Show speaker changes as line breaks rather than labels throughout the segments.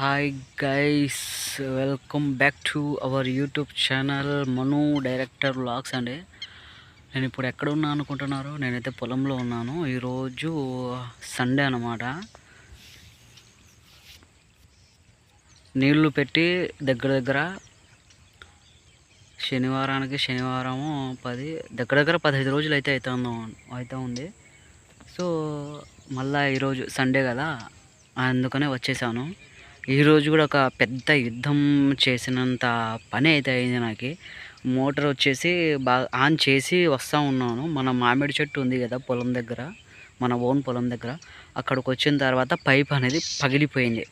Hi guys welcome back to our YouTube channel Manu director vlogs అండి. నేను ఇప్పుడు ఎక్కడ ఉన్నా అనుకుంటున్నారు? నేనైతే పొలంలో ఉన్నాను. ఈరోజు సండే అన్నమాట. నీళ్ళు పెట్టి దగ్గర దగ్గర శనివారానికి శనివారము పది దగ్గర దగ్గర పదహైదు రోజులు అయితే అవుతుందో అవుతూ ఉంది. సో మళ్ళీ ఈరోజు సండే కదా అందుకనే వచ్చేసాను. ఈరోజు కూడా ఒక పెద్ద యుద్ధం చేసినంత పని అయితే అయింది నాకు. మోటార్ వచ్చేసి బాగా ఆన్ చేసి వస్తూ ఉన్నాను. మన మామిడి చెట్టు ఉంది కదా పొలం దగ్గర మన ఓన్ పొలం దగ్గర. అక్కడికి వచ్చిన తర్వాత పైప్ అనేది పగిలిపోయింది.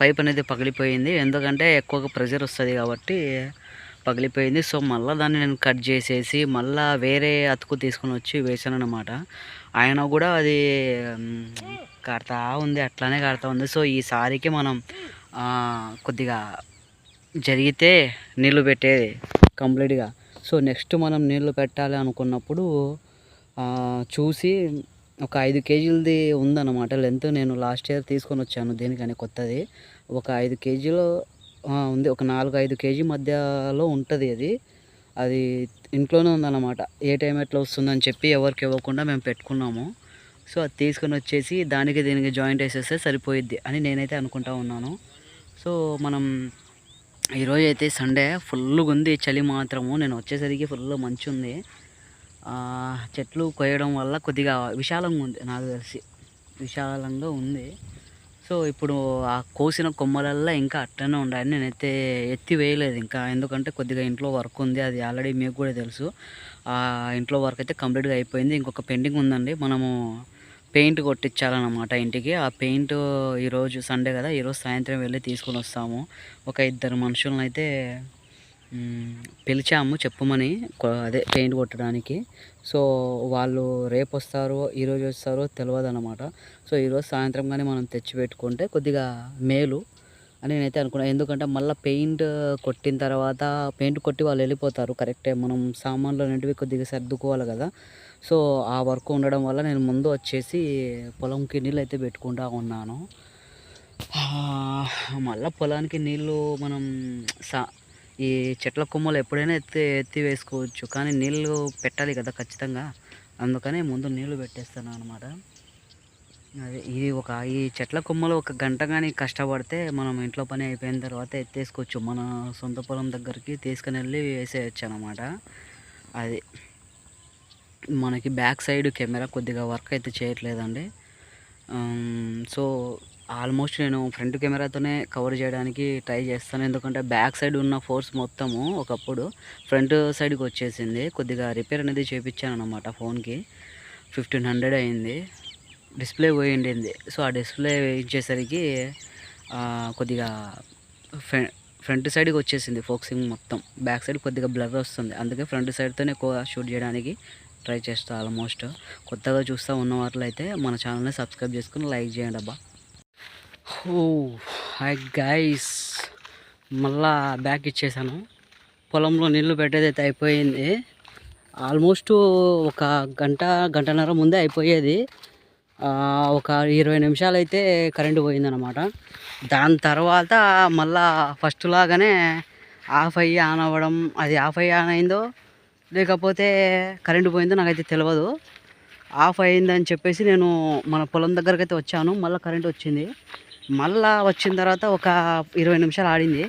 పైప్ అనేది పగిలిపోయింది. ఎందుకంటే ఎక్కువగా ప్రెషర్ వస్తుంది కాబట్టి పగిలిపోయింది. సో మళ్ళీ దాన్ని నేను కట్ చేసేసి మళ్ళీ వేరే అతుకు తీసుకొని వచ్చి వేసాను అనమాట ఆయన కూడా అది మ్, కడతా ఉంది అట్లానే కడతా ఉంది. సో ఈసారికి మనం కొద్దిగా జరిగితే నీళ్ళు పెట్టేది కంప్లీట్గా. సో నెక్స్ట్ మనం నీళ్ళు పెట్టాలి అనుకున్నప్పుడు చూసి ఒక ఐదు కేజీలది ఉందన్నమాట. లెంత్ నేను లాస్ట్ ఇయర్ తీసుకొని వచ్చాను. దేనికని కొత్తది. ఒక ఐదు కేజీలు ఉంది. ఒక నాలుగు ఐదు కేజీ మధ్యలో ఉంటుంది అది. అది ఇంట్లోనే ఉందన్నమాట. ఏ టైం ఎట్లా వస్తుందని చెప్పి ఎవరికి ఇవ్వకుండా మేము పెట్టుకున్నాము. సో అది తీసుకొని వచ్చేసి దానికి దీనికి జాయింట్ వేసేస్తే సరిపోయిద్ది అని నేనైతే అనుకుంటా ఉన్నాను. సో మనం ఈరోజు అయితే సండే ఫుల్గా ఉంది. చలి మాత్రము. నేను వచ్చేసరికి ఫుల్ మంచి ఉంది చెట్లు కొయ్యడం వల్ల కొద్దిగా విశాలంగా ఉంది. నాకు తెలిసి విశాలంగా ఉంది. సో ఇప్పుడు ఆ కోసిన కొమ్మలల్లో ఇంకా అట్టనే ఉండాలి నేనైతే ఎత్తి వేయలేదు ఇంకా. ఎందుకంటే కొద్దిగా ఇంట్లో వర్క్ ఉంది అది ఆల్రెడీ మీకు కూడా తెలుసు. ఆ ఇంట్లో వర్క్ అయితే కంప్లీట్గా అయిపోయింది. ఇంకొక పెండింగ్ ఉందండి. మనము పెయింట్ కొట్టించాలన్నమాట ఇంటికి. ఆ పెయింట్ ఈరోజు సండే కదా ఈరోజు సాయంత్రం వెళ్ళి తీసుకొని వస్తాము. ఒక ఇద్దరు మనుషులను అయితే పిలిచాము చెప్పమని అదే పెయింట్ కొట్టడానికి. సో వాళ్ళు రేపు వస్తారో ఈరోజు వస్తారో తెలియదు అనమాట సో ఈరోజు సాయంత్రం కానీ మనం తెచ్చి పెట్టుకుంటే కొద్దిగా మేలు అని నేనైతే అనుకున్నాను ఎందుకంటే మళ్ళీ పెయింట్ కొట్టిన తర్వాత పెయింట్ కొట్టి వాళ్ళు వెళ్ళిపోతారు కరెక్టే. మనం సామాన్లు అనేటివి కొద్దిగా సర్దుకోవాలి కదా. సో ఆ వర్క్ ఉండడం వల్ల నేను ముందు వచ్చేసి పొలంకి నీళ్ళు అయితే పెట్టుకుంటా ఉన్నాను. మళ్ళీ మళ్ళా పొలానికి నీళ్ళు మనం సా ఈ చెట్ల కొమ్మలు ఎప్పుడైనా ఎత్తి ఎత్తి వేసుకోవచ్చు. కానీ నీళ్ళు పెట్టాలి కదా ఖచ్చితంగా. అందుకనే ముందు నీళ్ళు పెట్టేస్తాను అనమాట అదే ఇది ఒక ఈ చెట్ల కొమ్మలు ఒక గంట కానీ కష్టపడితే మనం ఇంట్లో పని అయిపోయిన తర్వాత ఎత్తేసుకోవచ్చు. మన సొంత పొలం దగ్గరికి తీసుకుని వెళ్ళి వేసేయచ్చు అనమాట అది మనకి బ్యాక్ సైడ్ కెమెరా కొద్దిగా వర్క్ అయితే చేయట్లేదండి. సో ఆల్మోస్ట్ నేను ఫ్రంట్ కెమెరాతోనే కవర్ చేయడానికి ట్రై చేస్తాను. ఎందుకంటే బ్యాక్ సైడ్ ఉన్న ఫోర్స్ మొత్తము ఒకప్పుడు ఫ్రంట్ సైడ్కి వచ్చేసింది. కొద్దిగా రిపేర్ అనేది చేయించాను అనమాట ఫోన్కి. ఫిఫ్టీన్ హండ్రెడ్ అయింది. డిస్ప్లే పోయిండింది. సో ఆ డిస్ప్లే ఇచ్చేసరికి కొద్దిగా ఫ్రంట్ సైడ్కి వచ్చేసింది ఫోక్సింగ్ మొత్తం. బ్యాక్ సైడ్ కొద్దిగా బ్లర్ వస్తుంది. అందుకే ఫ్రంట్ సైడ్తోనే ఎక్కువ షూట్ చేయడానికి ట్రై చేస్తా ఆల్మోస్ట్. కొత్తగా చూస్తూ ఉన్న వాటిలో అయితే మన ఛానల్ని సబ్స్క్రైబ్ చేసుకుని లైక్ చేయండి అబ్బా హాయ్ గైస్ మళ్ళా బ్యాక్ ఇచ్చేసాను. పొలంలో నీళ్ళు పెట్టేది అయితే అయిపోయింది. ఆల్మోస్ట్ ఒక గంట గంటన్నర ముందే అయిపోయేది. ఒక ఇరవై నిమిషాలు అయితే కరెంటు పోయిందనమాట దాని తర్వాత మళ్ళా ఫస్ట్ లాగానే ఆఫ్ అయ్యి ఆన్ అవ్వడం అది ఆఫ్ అయ్యి ఆన్ అయిందో లేకపోతే కరెంటు పోయిందో నాకైతే తెలియదు ఆఫ్ అయిందని చెప్పేసి నేను మన పొలం దగ్గరకైతే వచ్చాను. మళ్ళీ కరెంట్ వచ్చింది. మళ్ళా వచ్చిన తర్వాత ఒక ఇరవై నిమిషాలు ఆడింది.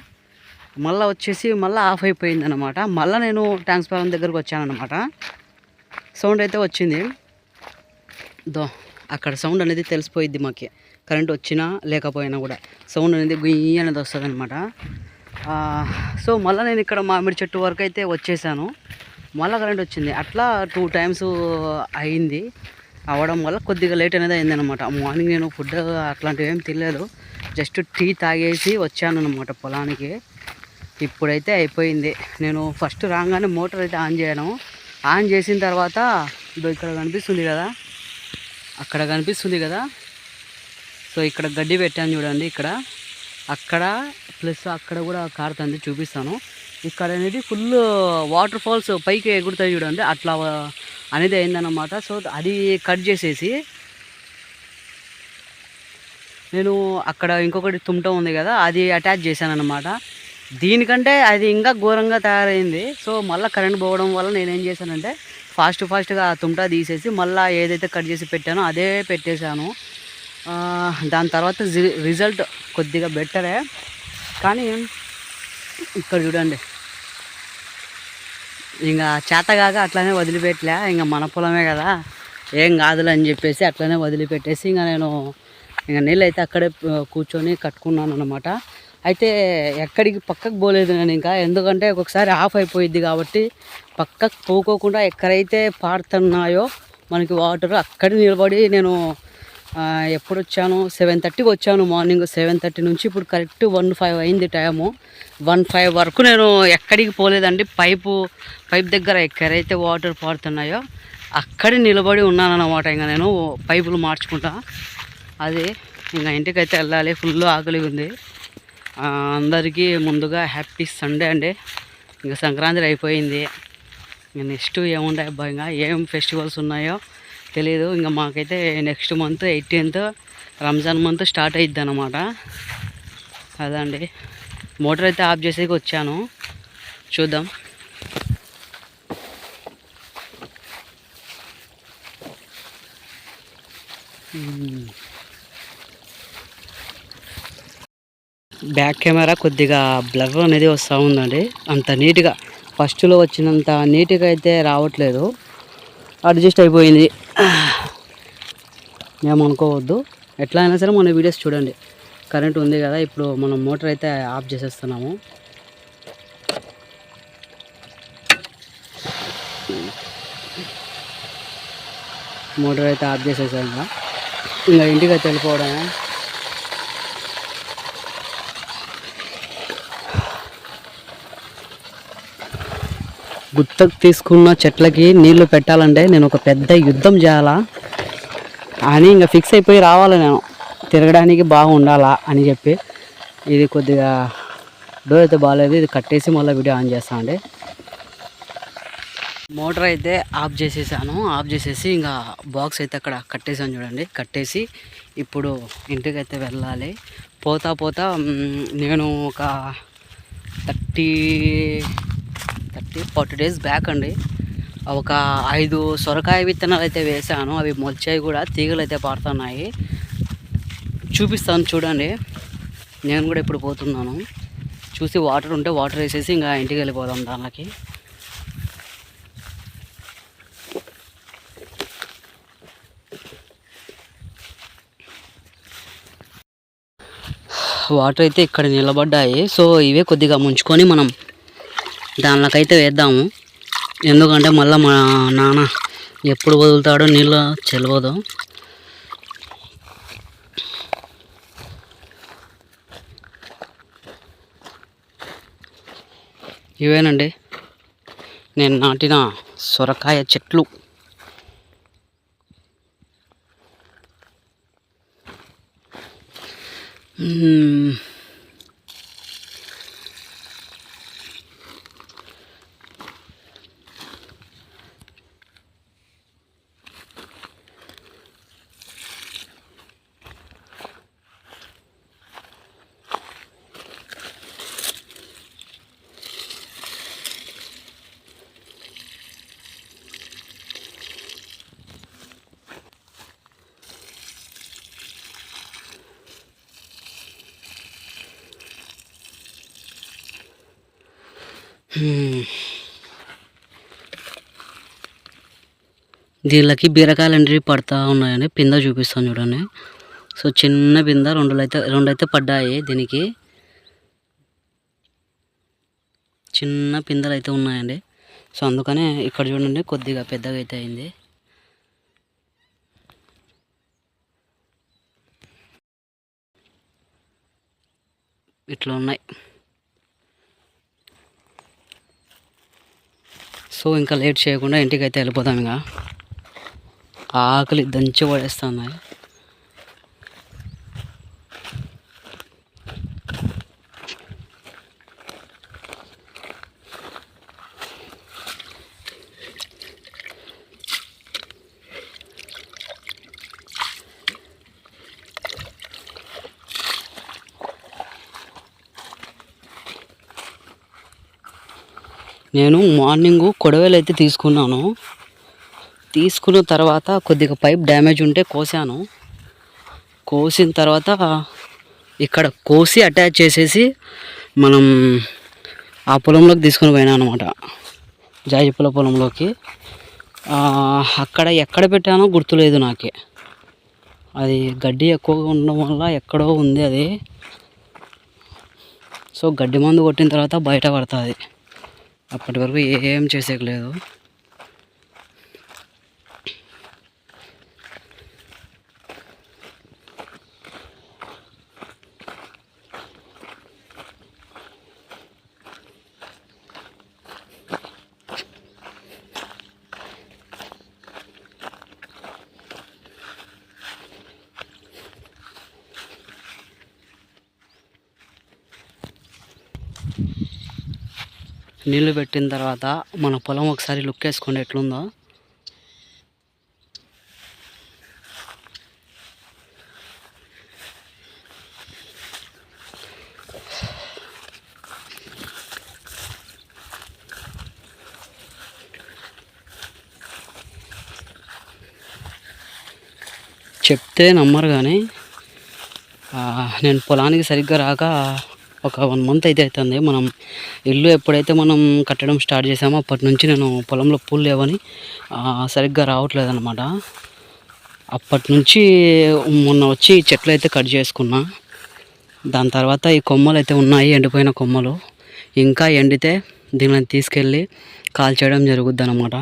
మళ్ళీ వచ్చేసి మళ్ళీ ఆఫ్ అయిపోయింది అనమాట మళ్ళీ నేను ట్యాంక్స్ దగ్గరకు వచ్చానమాట సౌండ్ అయితే వచ్చింది. దో అక్కడ సౌండ్ అనేది తెలిసిపోయిద్ది మాకు. కరెంట్ వచ్చినా లేకపోయినా కూడా సౌండ్ అనేది గుయ్యి అనేది వస్తుంది అనమాట సో మళ్ళీ నేను ఇక్కడ మామిడి చెట్టు వరకు అయితే వచ్చేసాను. మళ్ళీ కరెంట్ వచ్చింది. అట్లా టూ టైమ్స్ అయింది. అవ్వడం వల్ల కొద్దిగా లేట్ అనేది అయిందనమాట మార్నింగ్ నేను ఫుడ్ అట్లాంటివి ఏం తినలేదు. జస్ట్ టీ తాగేసి వచ్చాను అనమాట పొలానికి. ఇప్పుడైతే అయిపోయింది. నేను ఫస్ట్ రాగానే మోటార్ అయితే ఆన్ చేయను. ఆన్ చేసిన తర్వాత ఇదో ఇక్కడ కనిపిస్తుంది కదా? అక్కడ కనిపిస్తుంది కదా? సో ఇక్కడ గడ్డి పెట్టాను చూడండి ఇక్కడ. అక్కడ ప్లస్ అక్కడ కూడా కారుతుంది చూపిస్తాను. ఇక్కడ అనేది ఫుల్ వాటర్ ఫాల్స్ పైకి ఎగురుతాయి చూడండి. అట్లా అనేది అయిందన్నమాట. సో అది కట్ చేసేసి నేను అక్కడ ఇంకొకటి తుమ్ట ఉంది కదా అది అటాచ్ చేశాను అనమాట దీనికంటే అది ఇంకా ఘోరంగా తయారైంది. సో మళ్ళీ కరెంట్ పోవడం వల్ల నేనేం చేశానంటే ఫాస్ట్ ఫాస్ట్గా ఆ తుమ్ట తీసేసి మళ్ళీ ఏదైతే కట్ చేసి పెట్టానో అదే పెట్టేశాను. దాని తర్వాత రిజల్ట్ కొద్దిగా బెటరే. కానీ ఇక్కడ చూడండి. ఇంకా చేతగాక అట్లానే వదిలిపెట్టలే ఇంకా మన పొలమే కదా ఏం కాదులే అని చెప్పేసి అట్లనే వదిలిపెట్టేసి ఇంకా నేను ఇంకా నీళ్ళు అయితే అక్కడే కూర్చొని కట్టుకున్నాను అనమాట అయితే ఎక్కడికి పక్కకు పోలేదు నేను ఇంకా ఎందుకంటే ఒక్కొక్కసారి ఆఫ్ అయిపోయిద్ది కాబట్టి పక్కకు పోకోకుండా ఎక్కడైతే పారుతున్నాయో మనకి వాటర్ అక్కడ నిలబడి నేను ఎప్పుడు వచ్చాను సెవెన్ థర్టీకి వచ్చాను మార్నింగ్. సెవెన్ థర్టీ నుంచి ఇప్పుడు కరెక్ట్ వన్ ఫైవ్ అయింది టైము. వన్ ఫైవ్ వరకు నేను ఎక్కడికి పోలేదండి. పైపు పైప్ దగ్గర ఎక్కడైతే వాటర్ పారుతున్నాయో అక్కడ నిలబడి ఉన్నానన్నమాట. ఇంకా నేను పైపులు మార్చుకుంటా. అది ఇంకా ఇంటికైతే వెళ్ళాలి. ఫుల్ ఆకలి ఉంది. అందరికీ ముందుగా హ్యాపీ సండే అండి. ఇంకా సంక్రాంతి అయిపోయింది. నెక్స్ట్ ఏముంటాయి? అబ్బా ఇంకా ఏం ఫెస్టివల్స్ ఉన్నాయో తెలియదు ఇంకా మాకైతే next month eighteenth Ramzan month start అయిద్ది అనమాట అదండి. మోటార్ అయితే ఆఫ్ చేసేకి వచ్చాను. చూద్దాం. బ్యాక్ కెమెరా కొద్దిగా బ్లర్ అనేది వస్తూ ఉందండి. అంత నీట్గా ఫస్ట్లో వచ్చినంత నీట్గా అయితే రావట్లేదు. అడ్జస్ట్ అయిపోయింది. ఏమనుకోవద్దు ఎట్లా అయినా సరే మన వీడియోస్ చూడండి. కరెంట్ ఉంది కదా ఇప్పుడు మనం మోటార్ అయితే ఆఫ్ చేసేస్తున్నాము. మోటార్ అయితే ఆఫ్ చేసేసాం ఇంకా ఇంకా ఇంటికి అయితే వెళ్ళిపోవడమే. గుత్తకు తీసుకున్న చెట్లకి నీళ్ళు పెట్టాలంటే నేను ఒక పెద్ద యుద్ధం చేయాలా అని ఇంకా ఫిక్స్ అయిపోయి రావాలి నేను. తిరగడానికి బాగుండాలా అని చెప్పి ఇది కొద్దిగా డోర్ అయితే బాగాలేదు. ఇది కట్టేసి మళ్ళీ వీడియో ఆన్ చేస్తా అండి. మోటార్ అయితే ఆఫ్ చేసేసాను. ఆఫ్ చేసేసి ఇంకా బాక్స్ అయితే అక్కడ కట్టేసాను చూడండి. కట్టేసి ఇప్పుడు ఇంటికైతే వెళ్ళాలి. పోతా పోతా నేను ఒక thirty thirty forty days back అండి. ఒక ఐదు సొరకాయ విత్తనాలు అయితే వేసాను అవి మొలిచాయి కూడా తీగలు అయితే పారుతున్నాయి. చూపిస్తాను చూడండి. నేను కూడా ఇప్పుడు పోతున్నాను. చూసి వాటర్ ఉంటే వాటర్ వేసేసి ఇంకా ఇంటికి వెళ్ళిపోదాం దానికి. వాటర్ అయితే ఇక్కడ నిలబడ్డాయి. సో ఇవే కొద్దిగా ముంచుకొని మనం దానిలోకైతే వేద్దాము. ఎందుకంటే మళ్ళీ మా నాన్న ఎప్పుడు వదులుతాడో నీళ్ళు చెలవదు ఇవేనండి. నేను నాటిన సొరకాయ చెట్లు మ్మ్. హ్మ్. దీళ్ళకి బీరకాయలు అనేవి పడతా ఉన్నాయండి పింద చూపిస్తాను చూడండి. సో చిన్న పింద రెండు అయితే రెండు అయితే పడ్డాయి దీనికి. చిన్న పిందెలు అయితే ఉన్నాయండి. సో అందుకనే ఇక్కడ చూడండి కొద్దిగా పెద్దగా అయితే అయింది. ఇట్లా ఉన్నాయి. సో ఇంకా లేట్ చేయకుండా ఇంటికి అయితే వెళ్ళిపోతాం ఇంకా. ఆకలి దంచి పడేస్తున్నాయి నేను మార్నింగ్ కొడవలు అయితే తీసుకున్నాను. తీసుకున్న తర్వాత కొద్దిగా పైప్ డ్యామేజ్ ఉంటే కోసాను. కోసిన తర్వాత ఇక్కడ కోసి అటాచ్ చేసేసి మనం ఆ పొలంలోకి తీసుకొని పోయినా అనమాట. జాజిపూల పొలంలోకి. అక్కడ ఎక్కడ పెట్టానో గుర్తులేదు నాకే. అది గడ్డి ఎక్కువగా ఉండడం వల్ల ఎక్కడో ఉంది అది. సో గడ్డి మందు కొట్టిన తర్వాత బయట పడుతుంది. అప్పటి వరకు ఏం చేసేయలేదు నీళ్ళు పెట్టిన తర్వాత మన పొలం ఒకసారి లుక్ వేసుకోండి ఎట్లుందో. చెప్తే నమ్మరు కానీ నేను పొలానికి సరిగ్గా రాక ఒక వన్ మంత్ అయితే అవుతుంది. మనం ఇల్లు ఎప్పుడైతే మనం కట్టడం స్టార్ట్ చేసామో అప్పటి నుంచి నేను పొలంలో పూలు లేవని సరిగ్గా రావట్లేదు అనమాట అప్పటి నుంచి మొన్న వచ్చి చెట్లు అయితే కట్ చేసుకున్నా. దాని తర్వాత ఈ కొమ్మలు అయితే ఉన్నాయి ఎండిపోయిన కొమ్మలు. ఇంకా ఎండితే దీనిని తీసుకెళ్ళి కాల్చేయడం జరుగుద్ది అనమాట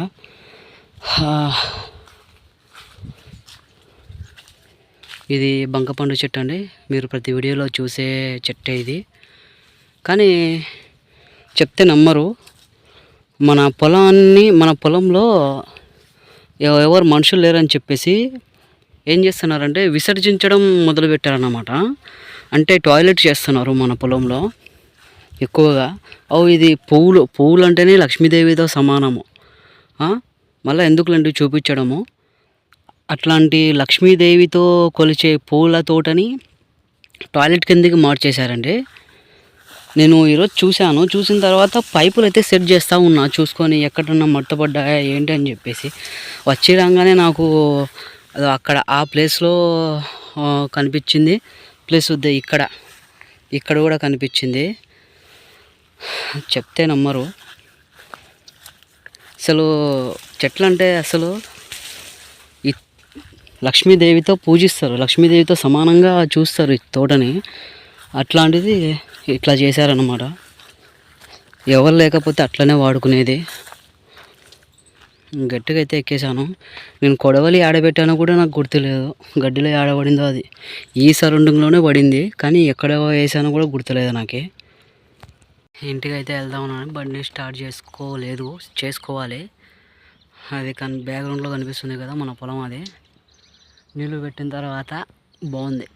ఇది బంకపండు చెట్టు అండి. మీరు ప్రతి వీడియోలో చూసే చెట్టే ఇది. కానీ చెప్తే నమ్మరు. మన పొలాన్ని మన పొలంలో ఎవరు మనుషులు లేరని చెప్పేసి ఏం చేస్తున్నారంటే విసర్జించడం మొదలుపెట్టారన్నమాట. అంటే టాయిలెట్ చేస్తున్నారు మన పొలంలో ఎక్కువగా. అవు ఇది పువ్వులు పువ్వులు అంటేనే లక్ష్మీదేవితో సమానము. మళ్ళీ ఎందుకులండి చూపించడము? అట్లాంటి లక్ష్మీదేవితో కొలిచే పూల తోటని టాయిలెట్ కిందకి మార్చేశారండి. నేను ఈరోజు చూశాను. చూసిన తర్వాత పైపులు అయితే సెట్ చేస్తూ ఉన్నా. చూసుకొని ఎక్కడన్నా మట్టపడ్డాయా ఏంటి అని చెప్పేసి. వచ్చి రాగానే నాకు అక్కడ ఆ ప్లేస్లో కనిపించింది. ప్లస్ వద్ద ఇక్కడ ఇక్కడ కూడా కనిపించింది. చెప్తే నమ్మరు. అసలు చెట్లు అంటే అసలు లక్ష్మీదేవితో పూజిస్తారు. లక్ష్మీదేవితో సమానంగా చూస్తారు ఈ తోటని. అట్లాంటిది ఇట్లా చేశారనమాట ఎవరు లేకపోతే అట్లనే వాడుకునేది. గట్టిగా అయితే ఎక్కేసాను నేను కొడవలి ఆడబెట్టానో కూడా నాకు గుర్తులేదు. గడ్డిలో ఆడబడిందో అది. ఈ సరౌండింగ్లోనే పడింది. కానీ ఎక్కడ వేసానో కూడా గుర్తులేదు నాకే. ఇంటికి అయితే వెళ్దామని బండి స్టార్ట్ చేసుకోలేదు. చేసుకోవాలి. అది కన్ బ్యాక్గ్రౌండ్లో కనిపిస్తుంది కదా మన పొలం అది. నీళ్ళు పెట్టిన తర్వాత బాగుంది.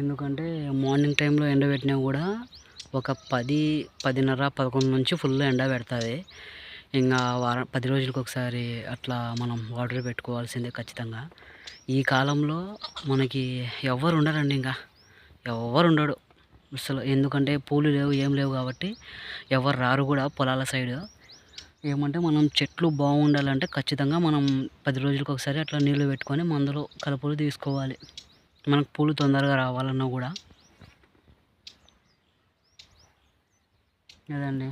ఎందుకంటే మార్నింగ్ టైంలో ఎండబెట్టినా కూడా ఒక పది పదిన్నర పదకొండు నుంచి ఫుల్ ఎండ పెడుతుంది. ఇంకా వారం పది రోజులకు ఒకసారి అట్లా మనం వాటర్ పెట్టుకోవాల్సిందే ఖచ్చితంగా. ఈ కాలంలో మనకి ఎవ్వరు ఉండరండి ఇంకా. ఎవ్వరు ఉండడు. అసలు ఎందుకంటే పూలు లేవు ఏం లేవు కాబట్టి ఎవరు రారు కూడా పొలాల సైడ్. ఏమంటే మనం చెట్లు బాగుండాలంటే ఖచ్చితంగా మనం పది రోజులకు ఒకసారి అట్లా నీళ్ళు పెట్టుకొని మందులు కలుపులు తీసుకోవాలి. మనకు పూలు తొందరగా రావాలన్నా కూడా. అదండి.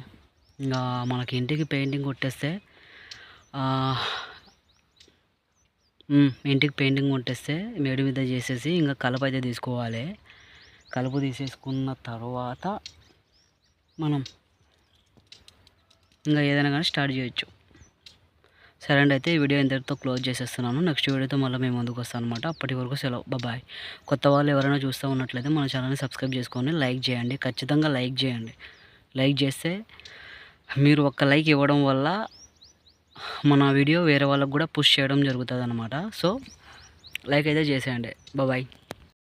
ఇంకా మనకి ఇంటికి పెయింటింగ్ కొట్టేస్తే ఇంటికి పెయింటింగ్ కొట్టేస్తే మేడి మీద చేసేసి ఇంకా కలప అయితే తీసుకోవాలి. కలుపు తీసేసుకున్న తర్వాత మనం ఇంకా ఏదైనా కానీ స్టార్ట్ చేయొచ్చు. సరే అండి అయితే ఈ వీడియో ఇంతటితో క్లోజ్ చేసేస్తున్నాను. నెక్స్ట్ వీడియోతో మళ్ళీ మేము ముందుకు వస్తాను అనమాట అప్పటి వరకు సెలవు. బాయ్. కొత్త వాళ్ళు ఎవరైనా చూస్తూ ఉన్నట్లయితే మన ఛానల్ని సబ్స్క్రైబ్ చేసుకొని లైక్ చేయండి. ఖచ్చితంగా లైక్ చేయండి. లైక్ చేస్తే మీరు ఒక్క లైక్ ఇవ్వడం వల్ల మన వీడియో వేరే వాళ్ళకు కూడా పుష్ చేయడం జరుగుతుంది అనమాట సో లైక్ అయితే చేసేయండి. బాయ్.